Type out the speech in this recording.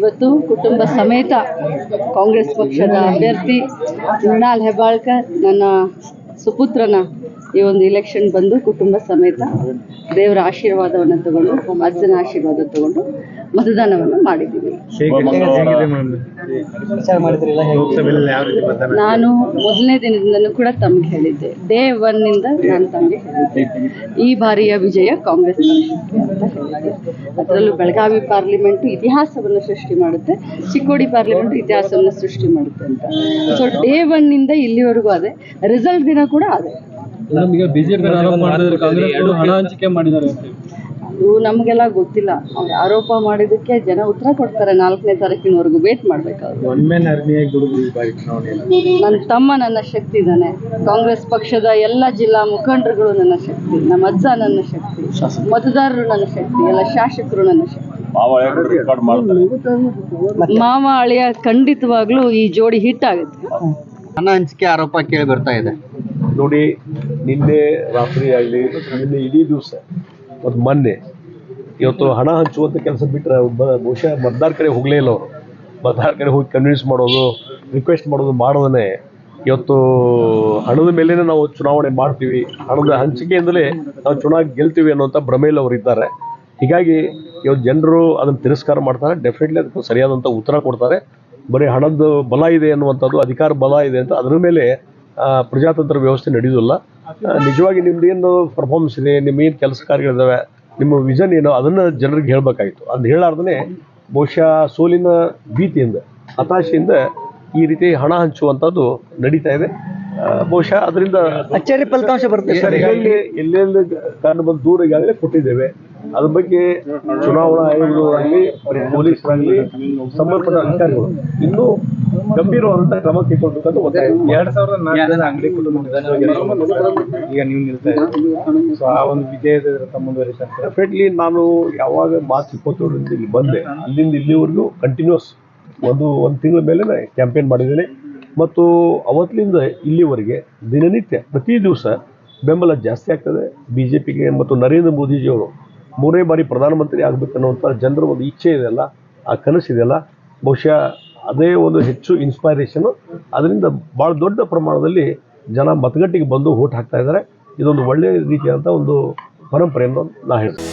ಇವತ್ತು ಕುಟುಂಬ ಸಮೇತ ಕಾಂಗ್ರೆಸ್ ಪಕ್ಷದ ಅಭ್ಯರ್ಥಿ ಮೃಣಾಲ್ ಹೆಬ್ಬಾಳ್ಕರ್, ನನ್ನ ಸುಪುತ್ರನ ಈ ಒಂದು ಇಲೆಕ್ಷನ್ ಬಂದು ಕುಟುಂಬ ಸಮೇತ ದೇವರ ಆಶೀರ್ವಾದವನ್ನು ತಗೊಂಡು ಅಜ್ಜನ ಆಶೀರ್ವಾದ ತಗೊಂಡು ಮತದಾನವನ್ನು ಮಾಡಿದ್ದೀವಿ. ನಾನು ಮೊದಲನೇ ದಿನದಿಂದಲೂ ಕೂಡ ತಮಗೆ ಹೇಳಿದ್ದೆ. ಡೇ ಒನ್ನಿಂದ ನಾನು ತಮಗೆ ಹೇಳಿದ್ದೆ. ಈ ಬಾರಿಯ ವಿಜಯ ಕಾಂಗ್ರೆಸ್ ಅಂತ ಅದರಲ್ಲೂ ಬೆಳಗಾವಿ ಪಾರ್ಲಿಮೆಂಟ್ ಇತಿಹಾಸವನ್ನು ಸೃಷ್ಟಿ ಮಾಡುತ್ತೆ ಚಿಕ್ಕೋಡಿ ಪಾರ್ಲಿಮೆಂಟ್ ಇತಿಹಾಸವನ್ನು ಸೃಷ್ಟಿ ಮಾಡುತ್ತೆ ಅಂತ. ಸೊ ಡೇ ಒನ್ನಿಂದ ಇಲ್ಲಿವರೆಗೂ ಅದೇ. ರಿಸಲ್ಟ್ ದಿನ ಕೂಡ ಅದೇ. ಈಗ ಬಿಜೆಪಿ ಆರೋಪ ಮಾಡಿದ್ರೆ ಕಾಂಗ್ರೆಸ್ ಅವರು ಹಣ ಹಂಚಿಕೆ ಮಾಡಿದ್ದಾರೆ ಅಂತ ಅದು ನಮಗೆಲ್ಲ ಗೊತ್ತಿಲ್ಲ. ಅವ್ರು ಆರೋಪ ಮಾಡಿದಕ್ಕೆ ಜನ ಉತ್ತರ ಕೊಡ್ತಾರೆ. ನಾಲ್ಕನೇ ತಾರೀಕಿನವರೆಗೂ ವೇಟ್ ಮಾಡ್ಬೇಕಾದ್ರು. ನನ್ನ ತಮ್ಮ ನನ್ನ ಶಕ್ತಿ ಇದ್ದಾನೆ. ಕಾಂಗ್ರೆಸ್ ಪಕ್ಷದ ಎಲ್ಲ ಜಿಲ್ಲಾ ಮುಖಂಡರುಗಳು ನನ್ನ ಶಕ್ತಿ. ನಮ್ಮ ಅಜ್ಜ ನನ್ನ ಶಕ್ತಿ. ಮತದಾರರು ನನ್ನ ಶಕ್ತಿ. ಎಲ್ಲ ಶಾಸಕರು ನನ್ನ ಶಕ್ತಿ. ರೆಕಾರ್ಡ್ ಮಾಡ್ತಾರೆ? ಮಾವ ಅಳಿಯ ಖಂಡಿತವಾಗ್ಲೂ ಈ ಜೋಡಿ ಹಿಟ್ ಆಗುತ್ತೆ. ಹಣ ಹಂಚಿಕೆ ಆರೋಪ ಕೇಳಿ ಬರ್ತಾ ಇದೆ. ನೋಡಿ, ನಿನ್ನೆ ರಾತ್ರಿ ಆಗಲಿ ನಿನ್ನೆ ಇಡೀ ದಿವಸ, ಮತ್ತು ಮೊನ್ನೆ, ಇವತ್ತು ಹಣ ಹಂಚುವಂಥ ಕೆಲಸ ಬಿಟ್ಟರೆ ಬಹುಶಃ ಮತದಾರ ಕಡೆ ಹೋಗಲೇ ಇಲ್ಲ ಅವರು. ಮತದಾರ ಕಡೆ ಹೋಗಿ ಕನ್ವಿನ್ಸ್ ಮಾಡೋದು ರಿಕ್ವೆಸ್ಟ್ ಮಾಡೋದು ಮಾಡೋದನ್ನೇ ಇವತ್ತು ಹಣದ ಮೇಲೇ ನಾವು ಚುನಾವಣೆ ಮಾಡ್ತೀವಿ. ಹಣದ ಹಂಚಿಕೆಯಿಂದಲೇ ನಾವು ಚುನಾವಣೆ ಗೆಲ್ತೀವಿ ಅನ್ನೋಂಥ ಭ್ರಮೆಯಲ್ಲಿ ಅವರು ಇದ್ದಾರೆ. ಹೀಗಾಗಿ ಇವತ್ತು ಜನರು ಅದನ್ನು ತಿರಸ್ಕಾರ ಮಾಡ್ತಾರೆ. ಡೆಫಿನೆಟ್ಲಿ ಅದಕ್ಕೆ ಸರಿಯಾದಂಥ ಉತ್ತರ ಕೊಡ್ತಾರೆ. ಬರೀ ಹಣದ ಬಲ ಇದೆ ಅನ್ನುವಂಥದ್ದು, ಅಧಿಕಾರ ಬಲ ಇದೆ ಅಂತ ಅದರ ಮೇಲೆ ಪ್ರಜಾತಂತ್ರ ವ್ಯವಸ್ಥೆ ನಡೆಯೋದಿಲ್ಲ ನಿಜವಾಗಿ ನಿಮ್ದು ಏನು ಪರ್ಫಾರ್ಮೆನ್ಸ್ ಇದೆ ನಿಮ್ಮ ಏನು ಕೆಲಸ ಕಾರ್ಯಗಳಿದ್ದಾವೆ ನಿಮ್ಮ ವಿಷನ್ ಏನೋ ಅದನ್ನು ಜನರಿಗೆ ಹೇಳಬೇಕಾಗಿತ್ತು ಅದು ಹೇಳಾರ್ದೇ ಬಹುಶಃ ಸೋಲಿನ ಭೀತಿಯಿಂದ ಹತಾಶೆಯಿಂದ ಈ ರೀತಿ ಹಣ ಹಂಚುವಂಥದ್ದು ನಡೀತಾ ಇದೆ. ಬಹುಶಃ ಅದರಿಂದ ಅಚ್ಚರಿ ಫಲಿತಾಂಶ ಬರುತ್ತೆ ಸರ್. ಎಲ್ಲೆಲ್ಲಿ ಎಲ್ಲೆಲ್ಲಿ ಕಾರಣ ಬಂದು ದೂರ ಈಗಾಗಲೇ ಕೊಟ್ಟಿದ್ದೇವೆ. ಅದ್ರ ಬಗ್ಗೆ ಚುನಾವಣಾ ಆಯೋಗದವರಾಗಲಿ ಪೊಲೀಸರಾಗಲಿ ಸಂಬಂಧಪಟ್ಟ ಅಧಿಕಾರಿಗಳು ಇನ್ನೂ ಗಂಭೀರವಾದಂಥ ಕ್ರಮ ಕೈಗೊಳ್ಬೇಕಂತ ಒತ್ತಾಯ. ಎರಡ್ ಸಾವಿರದ ನಾಲ್ಕರಿಂದ ಅಂಗಡಿ ಈಗ ನೀವು ನಿಲ್ತಾ ಇದ್ದೀರಿ. ಸೊ ಆ ಒಂದು ವಿಜಯದ ಮುಂದುವರಿತಾರೆ ಡೆಫಿನೆಟ್ಲಿ ನಾನು ಯಾವಾಗ ಮಾರ್ಚ್ ಇಪ್ಪತ್ತೇಳರಿಂದ ಇಲ್ಲಿ ಬಂದೆ ಅಲ್ಲಿಂದ ಇಲ್ಲಿವರೆಗೂ ಕಂಟಿನ್ಯೂಸ್ ಒಂದು ಒಂದು ತಿಂಗಳ ಮೇಲೆ ಕ್ಯಾಂಪೇನ್ ಮಾಡಿದ್ದೇನೆ. ಮತ್ತು ಅವತ್ತಿನಿಂದ ಇಲ್ಲಿವರೆಗೆ ದಿನನಿತ್ಯ ಪ್ರತಿ ದಿವಸ ಬೆಂಬಲ ಜಾಸ್ತಿ ಆಗ್ತದೆ. ಬಿ ಜೆ ಪಿಗೆ ಮತ್ತು ನರೇಂದ್ರ ಮೋದಿಜಿಯವರು ಮೂರನೇ ಬಾರಿ ಪ್ರಧಾನಮಂತ್ರಿ ಆಗಬೇಕನ್ನುವಂಥ ಜನರ ಒಂದು ಇಚ್ಛೆ ಇದೆಯಲ್ಲ ಆ ಕನಸಿದೆಯಲ್ಲ ಬಹುಶಃ ಅದೇ ಒಂದು ಹೆಚ್ಚು ಇನ್ಸ್ಪೈರೇಷನು ಅದರಿಂದ ಭಾಳ ದೊಡ್ಡ ಪ್ರಮಾಣದಲ್ಲಿ ಜನ ಮತಗಟ್ಟಿಗೆ ಬಂದು ಓಟ್ ಹಾಕ್ತಾ ಇದ್ದಾರೆ. ಇದೊಂದು ಒಳ್ಳೆಯ ರೀತಿಯಾದಂಥ ಒಂದು ಪರಂಪರೆ ಎಂದು ನಾ ಹೇಳ್ತೀನಿ.